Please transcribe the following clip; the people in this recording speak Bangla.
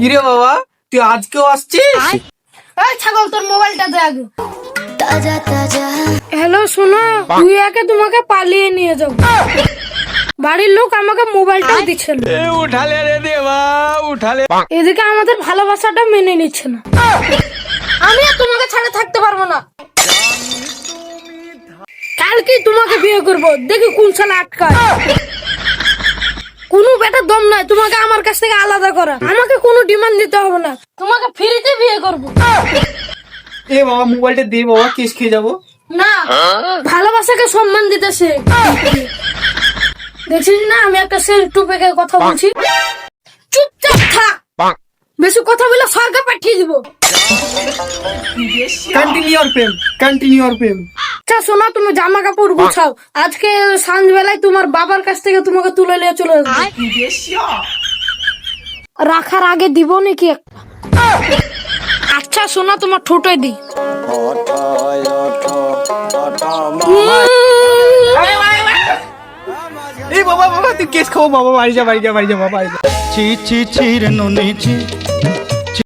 কিরে বাবা তুই আজকেও আসছিস? এই ছাগল তোর মোবাইলটা দে আগে। হ্যালো শোনো তুই একে তোমাকে পালিয়ে নিয়ে যাব বাড়ির লোক আমাকে মোবাইলটাও দিচ্ছে না। উঠালে রে দেবা উঠালে। এদিকে আমাদের ভালোবাসাটা মেনে নিচ্ছে না। আমি আর তোমাকে ছাড়া থাকতে পারব না। কালকে তোমাকে বিয়ে করব। দেখি কোন সালে আটকায়। কোনো বেটার দম নাই তোমাকে আমার কাছ থেকে আলাদা করা। আমাকে কোনো ডিমান্ড দিতে হবে না। তোমাকে ফ্রিতে বিয়ে করব। এ বাবা মোবাইলটা দিয়ে বাবা কেস খেয়ে যাব। না ভালোবাসাকে সম্মান দিতেছে। দেখছিস না আমি একটা সেল টুপেকে কথা বলছি। চুপচাপ থাক। বেশি কথা বলে সরকার পাঠিয়ে দিব। কন্টিনিউ প্রেম কন্টিনিউ প্রেম আচ্ছা শোনো তুমি জামা কাপড় গুছাও। আজকে সন্ধ্যেবেলায় তোমার বাবার কাছ থেকে তোমাকে তুলে নিয়ে চলে আসবে রাখার আগে দিব নাকি একটা আচ্ছা শোনো তোমার ঠোঁটে দি। এই বাবা বাবা তুই কেস খাব বাবা বাড়ি যা বাড়ি যা বাড়ি যা বাবা ছি ছি ছি রে ননি ছি।